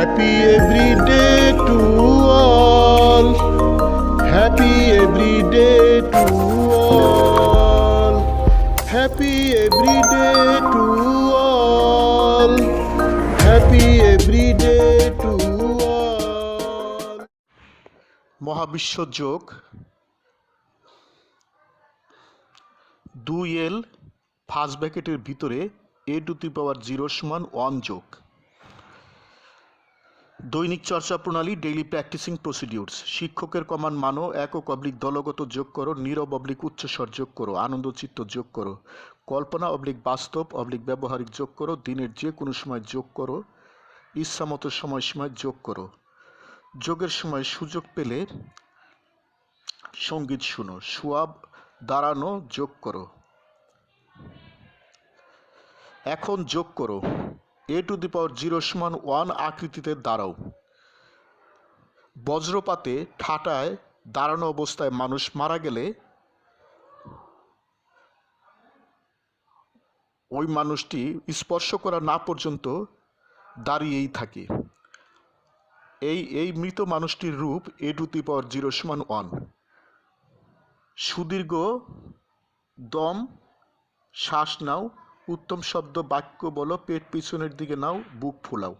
Happy every day to all. Happy every day to all. Happy every day to all. Happy every day to all. মহাবিশ্ব যোগ দুই এল first ব্র্যাকেটের ভিতরে A to the power zero সমান one যোগ দৈনিক চর্চা প্রণালী ডেইলি প্র্যাকটিসিং প্রসিডিউরস শিক্ষকের কমান মানো, একক অবলিক দলগত যোগ করো, নীরব অবলিক উচ্চস্বর যোগ করো আনন্দচিত্ত যোগ করো। কল্পনা অবলিক বাস্তব অবলিক ব্যবহারিক যোগ করো, দিনের যে কোনো সময় যোগ করো, ইচ্ছামতো সময়সীমায় যোগ করো। যোগের সময় সুযোগ পেলে সংগীত শুনো, সোয়াব দাঁড়ানো যোগ করো। এখন যোগ করো। A to the power zero সমান ওয়ান আকৃতিতে দাঁড়াও। বজ্রপাতে ঠাটায় দাঁড়ানো অবস্থায় মানুষ মারা গেলে ওই মানুষটি স্পর্শ করা না পর্যন্ত দাঁড়িয়েই থাকে। এই এই মৃত মানুষটির রূপ A to the power zero সমান ওয়ান। সুদীর্ঘ দম, শ্বাস নাও উত্তম শব্দ বাক্য বলো, পেট পিছনের দিকে নাও, বুক ফুলাও।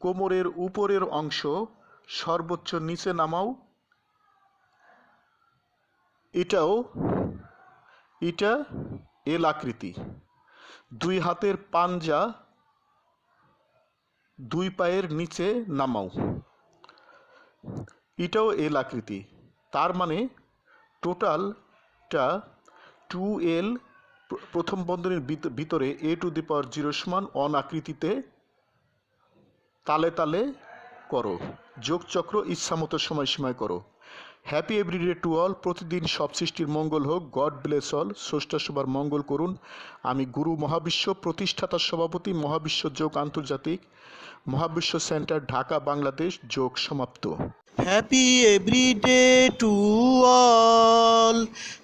কোমরের উপরের অংশ সর্বোচ্চ নিচে নামাও। এটাও, এটা এল আকৃতি। দুই হাতের পাঞ্জা দুই পায়ের নিচে নামাও। এটাও এল আকৃতি। তার মানে টোটালটা টু এল প্রথম বন্ধনীর ভিত- ভিতরে A to the power zero সমান অন আকৃতিতে তালে তালে করো। যোগ যোগচক্র ইচ্ছামতো সময়সীমায় করো। হ্যাপি এভরিডে টু অল প্রতিদিন সব সৃষ্টির মঙ্গল হোক। গড ব্লেস অল স্রষ্টা সবার মঙ্গল করুন। আমি গুরু মহাবিশ্ব, প্রতিষ্ঠাতা সভাপতি, মহাবিশ্ব যোগ আন্তর্জাতিক, মহাবিশ্ব সেন্টার, ঢাকা, বাংলাদেশ, যোগ সমাপ্ত। Happy every day to